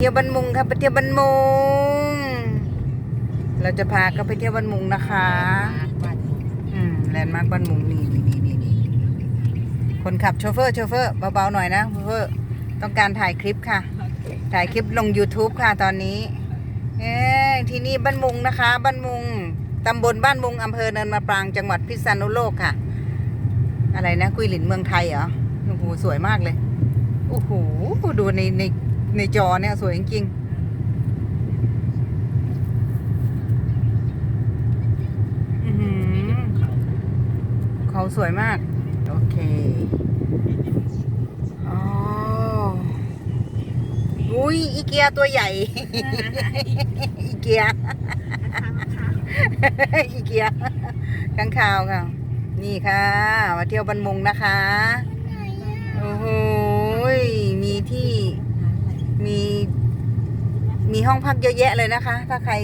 เที่ยวบันมุงครับไปเที่ยวบันมุง เราจะพาก็ไปเที่ยวบันมุงนะคะอืมแลนด์มาร์คบันมุงนี่นี่นี่นี่นี่คนขับโชเฟอร์โชเฟอร์เบาๆหน่อยนะโชเฟอร์ต้องการถ่ายคลิปค่ะ ถ่ายคลิปลง YouTube ค่ะตอนนี้ เอ้ยที่นี่บ้านมุงนะคะบ้านมุงตำบลบ้านมุงอำเภอเนินมะปรางจังหวัดพิษณุโลกค่ะ อะไรนะกุยหลินเมืองไทยเหรอโอ้โหสวยมากเลยโอ้โหดูในใน ในจอเนี่ย สวยจริงๆอื้อหือเขาสวยมาก โอเคอ๋ออุ้ยอีเกียตัวใหญ่ อีเกียอีเกียข้างคาวค่ะ นี่ค่ะ มาเที่ยวบันมุงนะคะ โอ้โหยมีที่ มีมีห้องพักเยอะแยะเลยนะคะ ถ้าใคร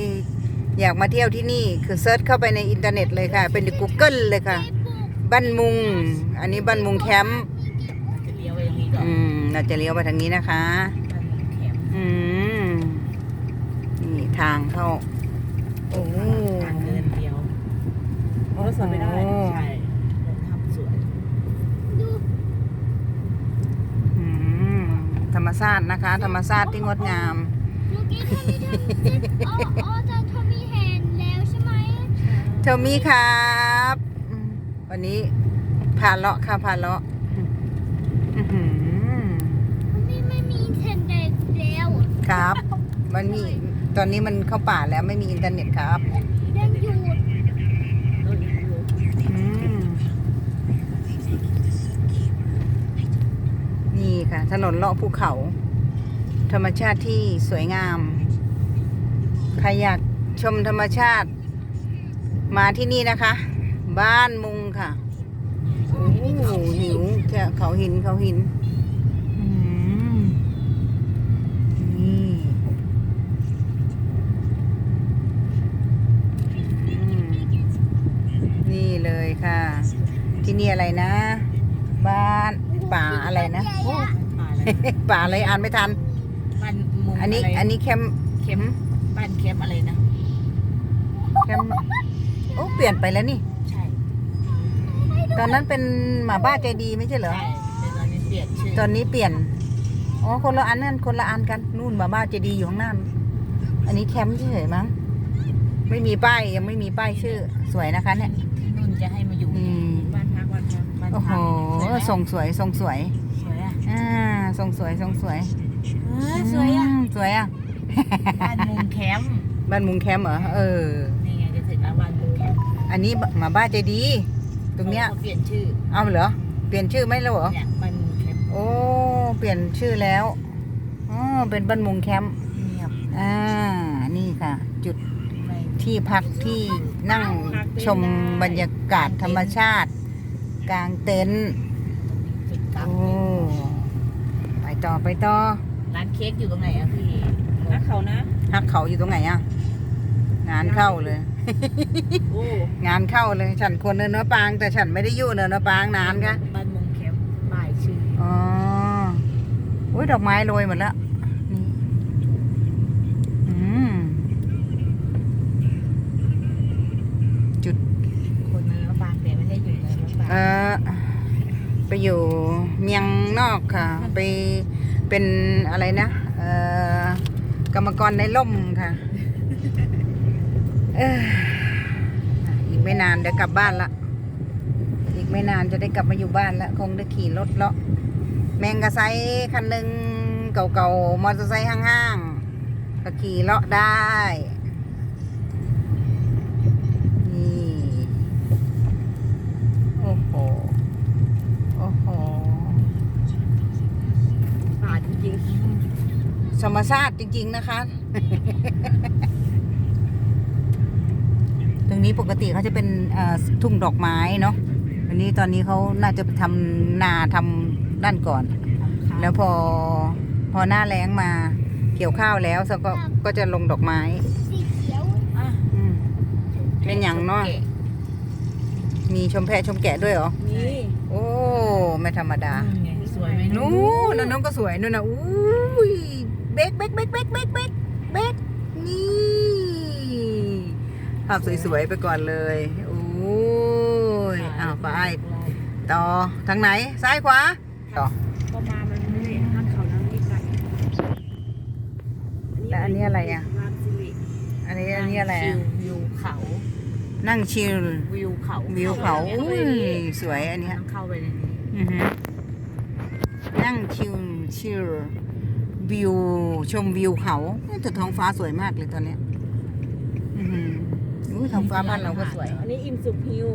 อยากมาเที่ยวที่นี่คือเซิร์ชเข้าไปในอินเทอร์เน็ตเลยค่ะ เป็นใน Google เลยค่ะบ้านมุง อันนี้บ้านมุงแคมป์จะเลี้ยวไปอย่างนี้ก่อนอืมเราจะเลี้ยวไปทางนี้นะคะบ้านแคมป์อืมนี่ทางเข้า โอ้ ทางเดินเดียวโอ้สวยไม่ได้ ใช่เดินทำสวย อืมธรรม ชาตินะคะ ธรรมชาติที่งดงามเมื่อกี้เธอมีทำอ๋ออ๋อจะเธอมีเห็นแล้วใช่ไหมเทอมี่ครับอืมวันนี้พาเลาะค่ะพาเลาะอื้อหือไม่ไม่มีเห็นเด็กแล้วครับ มันมีตอนนี้มันเข้าป่าแล้วไม่มีอินเทอร์เน็ตครับ ยังอยู่ เอออยู่ อืมนี่ ค่ะ ถนนเลาะภูเขา ธรรมชาติที่สวยงาม ใครอยากชมธรรมชาติ มาที่นี่นะคะ บ้านมุงค่ะโอ้โหหิวแค่เขาหินเขาหินนี่นี่เลยค่ะ ที่นี่อะไรนะ บ้านป่าอะไรนะ ป่าอะไรป่าอะไรอ่านไม่ทัน บ้านมุงอันนี้ะไรอันนี้แคมป์แคมป์บ้านแคมป์อะไรนะ แคมป์โอ้เปลี่ยนไปแล้วนี่ ใช่ ตอนนั้นเป็นหมาบ้าใจดีไม่ใช่เหรอ ใช่แต่ตอนนี้เปลี่ยนชื่อตอนนี้เปลี่ยน อ๋อ คนละอันนั่นคนละอันกัน นู่นหมาบ้าเจดีย์อยู่ข้างหน้า อันนี้แคมป์เฉยๆมั้ง ไม่มีป้ายยังไม่มีป้ายชื่อ สวยนะคะ เนี่ยที่นุ่นจะให้มาอยู่อืม บ้านพักบ้านพักบ้านโอ้โหพักสวยไหมทรงสวยทรงสวย สวยอะ อ่า ทรงสวยทรงสวยเออสวยอะมสวยอะ บ้านมุงแคมป์บ้านมุงแคมป์เหรอเออ นี่ไงจะถึงแล้วบ้านมุงแคมป์อันนี้หมาบ้าเจดีย์ตรงเนี้ยขาเปลี่ยนชื่อเอาเหรอเปลี่ยนชื่อไหมแล้วเหรอเนี่ยบ้านมุงแคมป์โอ้เปลี่ยนชื่อแล้วอ๋อเป็นบ้านมุงแคมป์เงียบอ่านี่ค่ะ จุดไม่ ที่พักที่นั่งชมบรรยากาศธรรมชาติ กลางเต็นท์ จุดกลางโอ้ไป ต่อไปต่อร้านเค้กอยู่ตรงไหนอะพี่ร้านเขานะฮักเขาอยู่ตรงไหนอะงานเข้าเลย โอ้งานเข้าเลย ฉันควรเนินเนื้อปาง แต่ฉันไม่ได้อยู่เนินเนื้อปางนานค่ะบ้านมุงแคมป์ป้ายชื่ออ๋ออุ้ยดอกไม้โรยหมดแล้วนี่อืมจุดคนเนื้อปางแต่ไม่ได้อยู่ในรถปางเออไปอยู่เมียงนอกค่ะ ไป เป็นอะไรนะเอ่อกรรมกรในล่มค่ะอีกไม่นานเดี๋ยวกลับบ้านละ อีกไม่นานจะได้กลับมาอยู่บ้านละ คงได้ขี่รถเลาะแมงกระไซคันหนึ่งเก่าๆมอเตอร์ไซค์ห้างๆก็ขี่เลาะได้ นี่ โอ้โห โอ้โห ป่าจริง ธรร มชาติจริง ๆ นะคะ ตรงนี้ปกติเขาจะเป็นเอ่อทุ่งดอกไม้เนาะอันนี้ตอนนี้เขาน่าจะทำนาทำด้านก่อนๆแล้วพอพอหน้าแล้งมาเกี่ยวข้าวแล้วเขาก็ก็จะลงดอกไม้สีเขียวอะอืมเป็นอย่างเนาะมีชมแพะชมแกะด้วยเหรอนี่โอ้ ไม่ธรรมดาไงสวยไหมนู้นนนนก็สวยนู่นนะอุ้ย เบรกเบรกเบรกเบรกเบรกเบรกเบรกนี่ภาพสวยๆไปก่อนเลยโอ้ยอ้าวไปต่อทางไหนซ้ายขวาต่อพอมามันไม่ได้ห้ามเขานั่งนี่ไกลแล้วอันนี้อะไรอะลานสิริอันนี้อันนี้อะไรอะวิวเขา นั่งชิลวิวเขาวิวเขาเข้าอุ้ไปยในนี้สวยอันเนี้ยต้องเข้าไปในนี้อือฮึนั่งชิลชิล วิว ชมวิวเขาแต่ท้องฟ้าสวยมากเลยตอนเนี้ยอือหืออุ้ยท้องฟ้าบ้านเราก็สวย อันนี้อิมสุกฮิว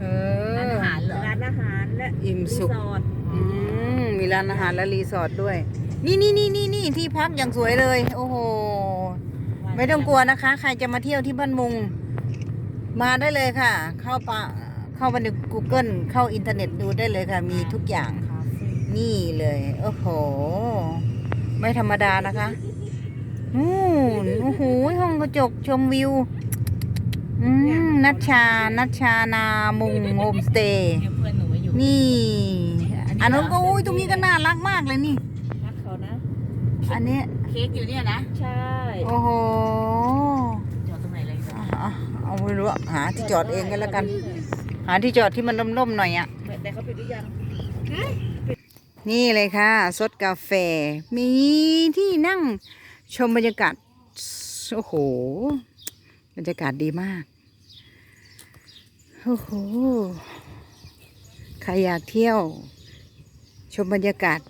เอร้านอาหารเหรอ ร้านอาหารและอิ่มสุข รีสอร์ทอืมมีร้านอาหารและรีสอร์ทด้วย นี่นี่นี่นี่นี่ที่พักอย่างสวยเลย โอ้โห ไม่ต้องกลัวนะคะ ใครจะมาเที่ยวที่บ้านมุง มาได้เลยค่ะ เข้าปะเข้าไปใน Google เข้าอินเทอร์เน็ตดูได้เลยค่ะ มีทุกอย่าง คาเฟ่นี่เลย โอ้โห ไม่ธรรมดานะคะนู่นโอ้โหห้องกระจกชมวิวอืมนัชชา นัชชานามุงโฮมสเตย์เนี่ยเพื่อนหนูมาอยู่นี่ อัอันนนี้นั้นเหรอก็อุ้ยตรงนี้ก็น่ารักมากเลยนี่ รักเขานะ อันนี้ เค้กอยู่เนี่ยนะใช่โอ้โหจอดตรงไหนเลยอะเอาไม่รู้อะหาที่จอดเองกันแล้วกัน หาที่จอดที่มันล่มๆหน่อยอะแต่เขาปิดหรือยัง นี่เลยค่ะซดกาแฟ มีที่นั่งชมบรรยากาศ โอ้โห บรรยากาศดีมาก โอ้โห ใครอยากเที่ยว ชมบรรยากาศ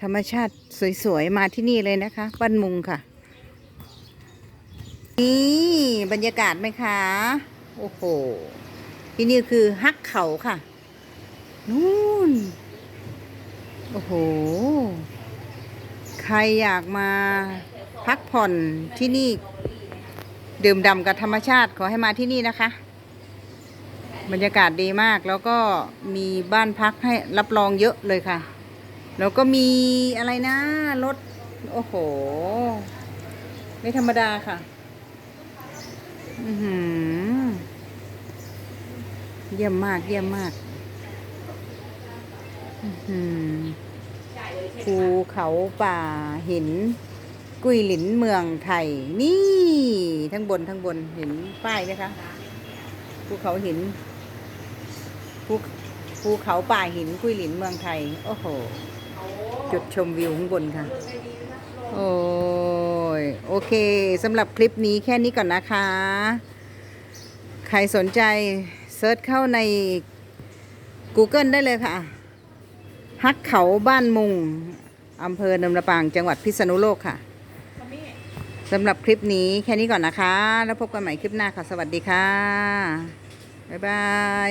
ธรรมชาติสวยๆ มาที่นี่เลยนะคะ บ้านมุงค่ะ นี่บรรยากาศไหมคะ โอ้โห ที่นี่คือฮักเขาค่ะ นู่น โอ้โห ใครอยากมาพักผ่อนที่นี่ ดื่มด่ำกับธรรมชาติขอให้มาที่นี่นะคะ บรรยากาศดีมากแล้วก็มีบ้านพักให้รับรองเยอะเลยค่ะ แล้วก็มีอะไรนะรถ โอ้โห ไม่ธรรมดาค่ะอือหือเยี่ยมมากเยี่ยมมาก ภูเขาป่าหิน กุยหลินเมืองไทย นี่ทั้งบนทั้งบนเห็นป้ายไหมคะภูเขาหินภูภูเขาป่าหินกุยหลินเมืองไทย โอ้โห จุดชมวิวข้างบนค่ะ โอ้ยโอเคสำหรับคลิปนี้แค่นี้ก่อนนะคะ ใครสนใจเซิร์ชเข้าใน Google ได้เลยค่ะ ฮักเขาบ้านมุงอำเภอเนิมระปางจังหวัดพิษณุโลกค่ะสำหรับคลิปนี้แค่นี้ก่อนนะคะ แล้วพบกันใหม่คลิปหน้าค่ะ สวัสดีค่ะ บ๊ายบาย